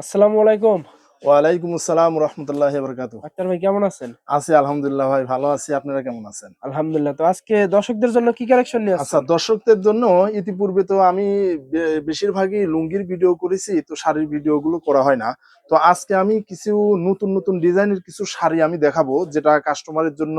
আসসালামু আলাইকুম। ওয়ালাইকুম আসসালাম রহমতুল্লাহ বরকাত আক্তার ভাই কেমন আছেন? আছি আলহামদুলিল্লাহ ভাই ভালো আছি। আপনারা কেমন আছেন? আলহামদুলিল্লাহ। তো আজকে দর্শকদের জন্য কি কালেকশন নিয়ে আচ্ছা দর্শকদের জন্য ইতিপূর্বে তো আমি বেশিরভাগই লুঙ্গির ভিডিও করেছি তো শাড়ির ভিডিও গুলো করা হয় না। তো আজকে আমি কিছু নতুন নতুন ডিজাইনের কিছু শাড়ি আমি দেখাবো যেটা কাস্টমারের জন্য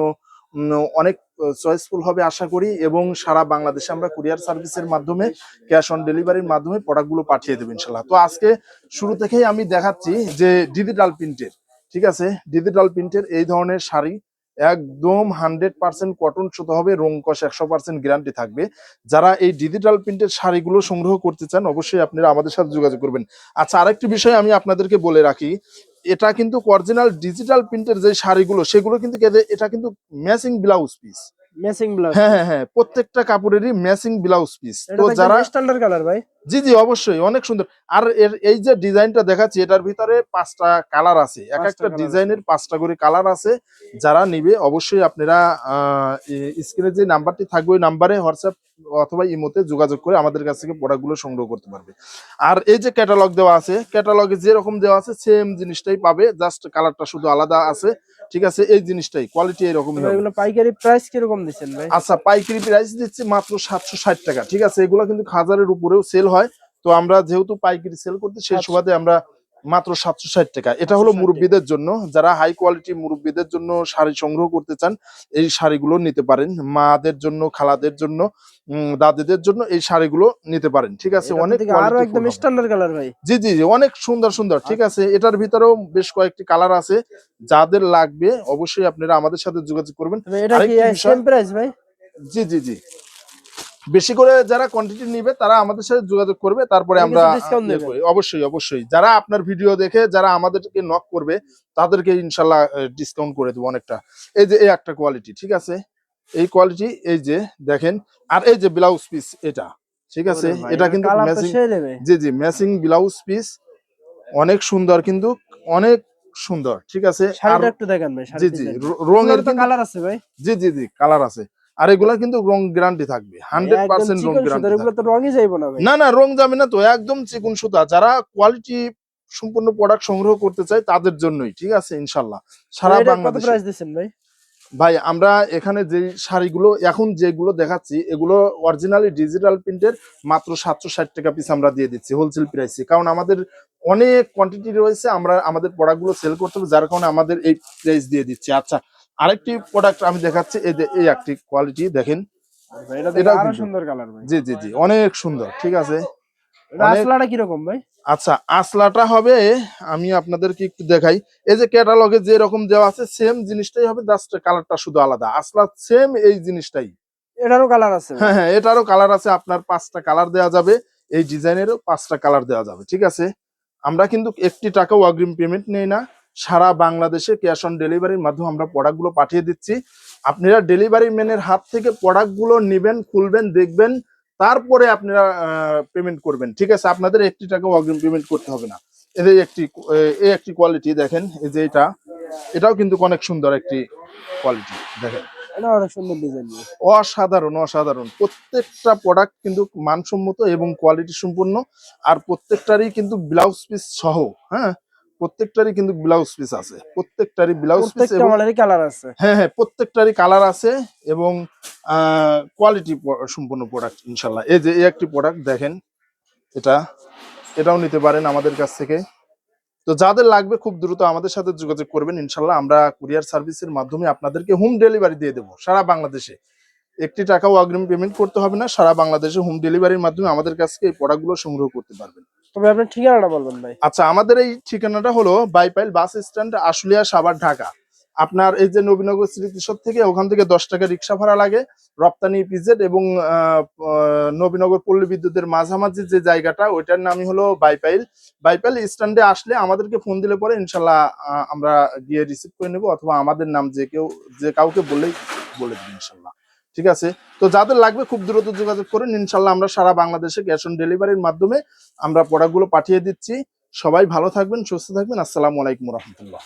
অনেক চয়েসফুল হবে আশা করি এবং সারা বাংলাদেশে আমরা কুরিয়ার সার্ভিসের মাধ্যমে ক্যাশ অন ডেলিভারির মাধ্যমে প্রোডাক্টগুলো পাঠিয়ে দেবো ইনশাল্লাহ। তো আজকে শুরু থেকেই আমি দেখাচ্ছি যে ডিজিটাল প্রিন্টের ঠিক আছে? ডিজিটাল প্রিন্টের এই ধরনের শাড়ি একদম হান্ড্রেড পার্সেন্ট কটন সুতো হবে রং কষ একশো পার্সেন্ট গ্যারান্টি থাকবে। যারা এই ডিজিটাল প্রিন্টের শাড়িগুলো সংগ্রহ করতে চান, অবশ্যই আপনারা আমাদের সাথে যোগাযোগ করবেন। আচ্ছা আরেকটি বিষয় আমি আপনাদেরকে বলে রাখি এটা কিন্তু অরিজিনাল ডিজিটাল প্রিন্টের যে শাড়িগুলো সেগুলো কিন্তু এটা কিন্তু matching blouse piece matching blouse হ্যাঁ হ্যাঁ হ্যাঁ প্রত্যেকটা কাপড়েরই ম্যাচিং ব্লাউজ পিস তো যারা স্ট্যান্ডার্ড কালার ভাই। জি জি অবশ্যই অনেক সুন্দর। আর এর এই যে ডিজাইনটা দেখাচ্ছি এটার ভিতরে পাঁচটা কালার আছে। এক একটা ডিজাইনের পাঁচটা করে কালার আছে। যারা নিবে অবশ্যই আপনারা স্ক্রিনে যে নাম্বারটি থাকবে ওই নাম্বারে হোয়াটসঅ্যাপ অথবা ইমোতে যোগাযোগ করে আমাদের কাছ থেকে প্রোডাক্টগুলো সংগ্রহ করতে পারবে। আর এই যে ক্যাটালগ দেওয়া আছে ক্যাটালগে যেরকম দেওয়া আছে সেম জিনিসটাই পাবে জাস্ট কালারটা শুধু আলাদা আছে ঠিক আছে? এই জিনিসটাই কোয়ালিটি এরকমই হবে। এগুলো পাইকারি প্রাইস কীরকম দিচ্ছেন ভাই? আচ্ছা পাইকারি প্রাইস দিচ্ছি মাত্র সাতশো ষাট টাকা ঠিক আছে? এগুলো কিন্তু হাজারের উপরেও সেল হয়। তো আমরা যেহেতু পাইকারি সেল করতে সেই আচ্ছা। সুবাদে আমরা মাত্র সাতশো ষাট টাকা। এটা হলো মুরব্বীদের জন্য যারা হাই কোয়ালিটি মুরব্বীদের জন্য শাড়ি সংগ্রহ করতে চান এই শাড়িগুলো নিতে পারেন। মাদের জন্য খালাদের জন্য দাদিদের জন্য এই শাড়িগুলো নিতে পারেন ঠিক আছে? অনেক আরও একদম স্ট্যান্ডার্ড কালার ভাই। জি জি জি অনেক সুন্দর সুন্দর ঠিক আছে? এটার ভিতরেও বেশ কয়েকটি কালার আছে। যাদের লাগবে অবশ্যই আপনারা আমাদের সাথে যোগাযোগ করবেন। এটা কি সেম প্রাইস ভাই? জি জি জি। বেশি করে যারা কোয়ান্টিটি নিবে তারা আমাদের সাথে যোগাযোগ করবে তারপরে আমরা ইয়ে। অবশ্যই অবশ্যই। যারা আপনার ভিডিও দেখে যারা আমাদেরকে নক করবে তাদেরকে ইনশাল্লাহ ডিসকাউন্ট করে দেবো অনেকটা। এই যে এই একটা কোয়ালিটি ঠিক আছে? এই কোয়ালিটি এই যে দেখেন। আর এই যে ব্লাউজ পিস এটা ঠিক আছে? এটা কিন্তু ম্যাচিং জি জি ম্যাচিং ব্লাউজ পিস অনেক সুন্দর কিন্তু অনেক সুন্দর ঠিক আছে? শাড়িটা একটু দেখেন ভাই জি জি রঙের কালার আছে ভাই। জি জি জি কালার আছে। আর এগুলা কিন্তু রং গ্যারান্টি থাকবে হান্ড্রেড পার্সেন্ট রং গ্যারান্টি না ভাই। না রং যাবে না তো একদম চিকুন সুতা। যারা কোয়ালিটি সম্পূর্ণ প্রোডাক্ট সংগ্রহ করতে চায় তাদের জন্যই ঠিক আছে ইনশাল্লাহ। সারা বাংলাদেশে। প্রাইস দিচ্ছেন ভাই? ভাই আমরা এখানে যে শাড়িগুলো এখন যেগুলো দেখাচ্ছি এগুলো অরিজিনালি ডিজিটাল প্রিন্টের মাত্র সাতশো ষাট টাকা পিস আমরা দিয়ে দিচ্ছি হোলসেল প্রাইসে কারণ আমাদের অনেক কোয়ান্টিটি রয়েছে আমরা আমাদের প্রোডাক্টগুলো সেল করতে হবে যার কারণে আমাদের এই প্রাইস দিয়ে দিচ্ছি। আচ্ছা আরেকটি প্রোডাক্ট আমি দেখাচ্ছি এই যে এই একটি কোয়ালিটি দেখেন। এটা আরও সুন্দর কালার ভাই। জি জি জি অনেক সুন্দর ঠিক আছে? আসলাটা কীরকম ভাই? আচ্ছা আসলাটা হবে আমি আপনাদেরকে একটু দেখাই। এই যে ক্যাটালগে যে রকম দেওয়া আছে সেম জিনিসটাই হবে জাস্ট কালারটা শুধু আলাদা। আসলা সেম এই জিনিসটাই। এটারও কালার আছে হ্যাঁ হ্যাঁ এটারও কালার আছে আপনার পাঁচটা কালার দেওয়া যাবে এই ডিজাইনেরও পাঁচটা কালার দেওয়া যাবে ঠিক আছে? আমরা কিন্তু একটি টাকাও অগ্রিম পেমেন্ট নেই না। সারা বাংলাদেশে ক্যাশ অন ডেলিভারির মাধ্যমে আমরা প্রোডাক্টগুলো পাঠিয়ে দিচ্ছি। আপনারা ডেলিভারি ম্যানের হাত থেকে প্রোডাক্টগুলো নেবেন খুলবেন দেখবেন তারপরে আপনারা পেমেন্ট করবেন। ঠিক আছে? আপনাদের একটি টাকাও অগ্রিম পেমেন্ট করতে হবে না। এদের একটি এই একটি কোয়ালিটি দেখেন এই যে এটা এটাও কিন্তু অনেক সুন্দর একটি কোয়ালিটি দেখেন। অনেক সুন্দর ডিজাইন অসাধারণ অসাধারণ। প্রত্যেকটা প্রোডাক্ট কিন্তু মানসম্মত এবং কোয়ালিটি সম্পূর্ণ আর প্রত্যেকটারই কিন্তু ব্লাউজ পিস সহ হ্যাঁ? প্রত্যেকটারই কিন্তু ব্লাউজ পিস আছে। প্রত্যেকটারই ব্লাউজ পিস প্রত্যেকটা এবং মালেরই কালার আছে। হ্যাঁ হ্যাঁ প্রত্যেকটারই কালার আছে এবং কোয়ালিটি সম্পূর্ণ প্রোডাক্ট ইনশাল্লাহ এই যে এই একটি প্রোডাক্ট দেখেন এটা এটাও নিতে পারেন আমাদের কাছ থেকে। তো যাদের লাগবে খুব দ্রুত আমাদের সাথে যোগাযোগ করবেন ইনশাল্লাহ আমরা কুরিয়ার সার্ভিসের মাধ্যমে আপনাদেরকে হোম ডেলিভারি দিয়ে দেবো সারা বাংলাদেশে। একটি টাকাও অগ্রিম পেমেন্ট করতে হবে না সারা বাংলাদেশে হোম ডেলিভারির মাধ্যমে আমাদের কাছ থেকে এই প্রোডাক্টগুলো সংগ্রহ করতে পারবেন। তবে আপনার ঠিকানাটা বলবেন ভাই। আচ্ছা আমাদের এই ঠিকানাটা হলো বাইপাইল বাস স্ট্যান্ড, আশুলিয়া, সাভার, ঢাকা। আপনার এই যে নবীনগর স্মৃতিসৌধ থেকে ওখান থেকে দশ টাকা রিক্সা ভাড়া লাগে, রপ্তানি পিজেড এবং নবীনগর পল্লী বিদ্যুতের মাঝামাঝি যে জায়গাটা, ওইটার নামই হলো বাইপাইল। বাইপাইল স্ট্যান্ডে আসলে আমাদেরকে ফোন দিলে পরে ইনশাল্লাহ আমরা গিয়ে রিসিভ করে নেব অথবা আমাদের নাম যে কেউ, যে কাউকে বললেই বলে দেবো ইনশাল্লাহ। ঠিক আছে? তো যাদের লাগবে খুব দ্রুত যোগাযোগ করুন। ইনশাল্লাহ আমরা সারা বাংলাদেশে ক্যাশ অন ডেলিভারির মাধ্যমে আমরা প্রোডাক্টগুলো পাঠিয়ে দিচ্ছি। সবাই ভালো থাকবেন, সুস্থ থাকবেন। আসসালামু আলাইকুম রহমতুল্লাহ।